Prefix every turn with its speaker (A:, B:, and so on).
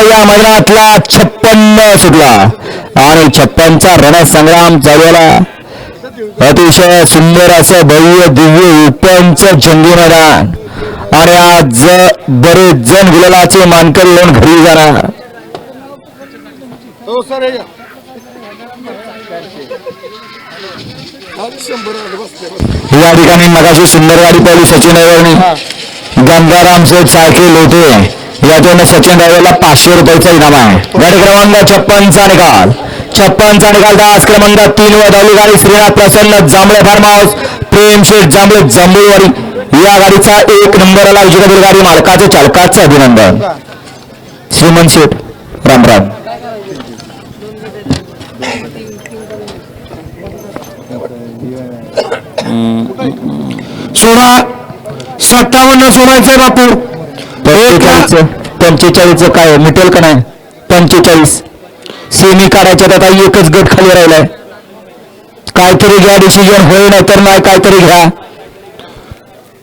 A: या मैदानातला. छप्पन्न सुटला. आणि छप्पनचा रणसंग्राम चालवला अतिशय सुंदर असं भव्य दिव्य उपनच जंगी मैदान. आणि आज बरेच जण गुलालाचे मानकरी होऊन घरी जाणार.
B: हो या.
A: ठिकाणी मगाशी सुंदर गाडी पाहिली सचिन गंगाराम सेठ सायकल होते यातून सचिन ड्रायव्हरला पाचशे रुपयाचा इनाम आहे. गाडी क्रमांक छप्पनचा निकाल. छप्पनचा निकाल तास क्रमांक तीन वर धावली गाडी श्रीनाथ प्रसन्न जांभळे फार्म हाऊस प्रेम शेठ जांभळे जांभूळवाडी. या गाडीचा एक नंबरला विजेता गाडी मालकाचं चालकाचं अभिनंदन. श्रीमंत शेठ रामराम
B: सोळा सत्तावन्न सोडायचं बापू.
A: पंचेचाळीस काय मिटेल का नाही? पंचेचाळीस. सेमी काढायच्यात आता एकच गट खाली राहिलाय. काहीतरी घ्या डिसिजन होईल नाही तर नाही काहीतरी घ्या.